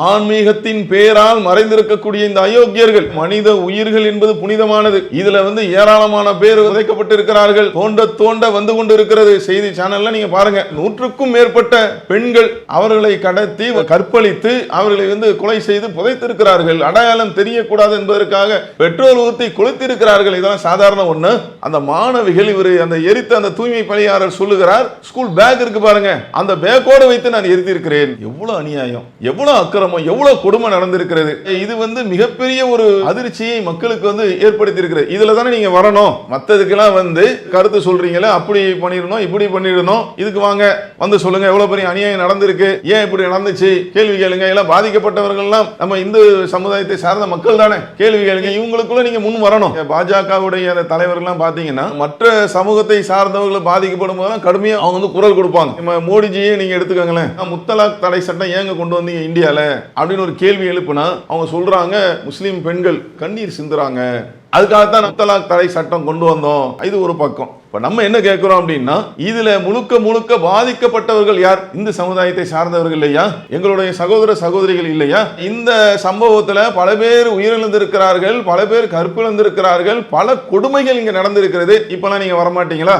ஆன்மீகத்தின் பேரால் மறைந்திருக்கக்கூடிய இந்த அயோக்கியர்கள் மனித உயிர்கள் என்பது புனிதமானது. இதுல வந்து ஏராளமான பேர் விதைக்கப்பட்டிருக்கிறார்கள் தோண்ட தோண்ட வந்து கொண்டு இருக்கிறது செய்தி சேனல்ல நீங்க பாருங்க. நூற்றுக்கும் மேற்பட்ட பெண்கள் அவர்களை கடத்தி கற்பழித்து அவர்களை வந்து கொலை செய்து புதைத்திருக்கிறார்கள். அடையாளம் தெரியக்கூடாது என்பதற்காக பெட்ரோல் ஊற்றி கொளுத்திருக்கிறார்கள். இதெல்லாம் சாதாரண ஒண்ணு. அந்த மாணவிகள் இவர் அந்த எரித்த அந்த தூய்மை பணியாளர் சொல்லுகிறார். ஸ்கூல் பேக் இருக்கு பாருங்க. அந்த பேக்கோடு வைத்து நான் எரித்திருக்கிறேன். எவ்வளவு அநியாயம். எவ்வளவு அக்கிரமம் எவ்வளவு கொடுமை நடந்திருக்கிறது? இது வந்து மிகப்பெரிய ஒரு அதிர்ச்சியை மக்களுக்கு வந்து ஏற்படுத்தி இருக்கிறது இதுல தானே நீங்க வரணும். மத்ததுக்கெல்லாம் வந்து கருத்து சொல்றீங்களே அப்படி பண்ணிடணும் இப்படி பண்ணிடணும். இதுக்கு வாங்க வந்து சொல்லுங்க எவ்வளவு பெரிய அநியாயம் நடந்திருக்கு? ஏன் இப்படி நடந்துச்சு? கேள்வி கேளுங்க. எல்லாம் பாதிக்கப்பட்டவர்கள் எல்லாம் நம்ம இந்து சமுதாயத்தை சார்ந்த மக்கள் தானே. கேள்வி கேளுங்க. இவங்களுக்குள்ள நீங்க முன் வரணும். பாஜகவுடைய தலைவர்கள்லாம் பாத்தீங்கன்னா மற்ற சமூகத்தை சார்ந்தவர்கள் பாதிக்கப்படும் போதெல்லாம் கடுமையா அவங்க வந்து குரல் கொடுப்பாங்க. நம்ம மோடிஜியே நீங்க எடுத்துக்கோங்களேன். முத்தலாக் தடை சட்டம் ஏங்க கொண்டு வந்தீங்க இந்தியால? அப்படின்னு ஒரு கேள்வி எழுப்புனா அவங்க சொல்றாங்க முஸ்லீம் பெண்கள் கண்ணீர் சிந்துறாங்க. அதுக்காகத்தான் முத்தலாக் தடை சட்டம் கொண்டு வந்தோம். இது ஒரு பக்கம். இப்ப நம்ம என்ன கேட்கிறோம் அப்படின்னா இதுல முழுக்க முழுக்க பாதிக்கப்பட்டவர்கள் யார்? இந்த சமுதாயத்தை சார்ந்தவர்கள் இல்லையா? எங்களுடைய சகோதர சகோதரிகள் இல்லையா? இந்த சம்பவத்துல பல பேர் உயிரிழந்திருக்கிறார்கள் பல பேர் கற்பிழந்திருக்கிறார்கள் பல கொடுமைகள் இங்க நடந்திருக்கிறது. இப்பெல்லாம் நீங்க வரமாட்டீங்களா?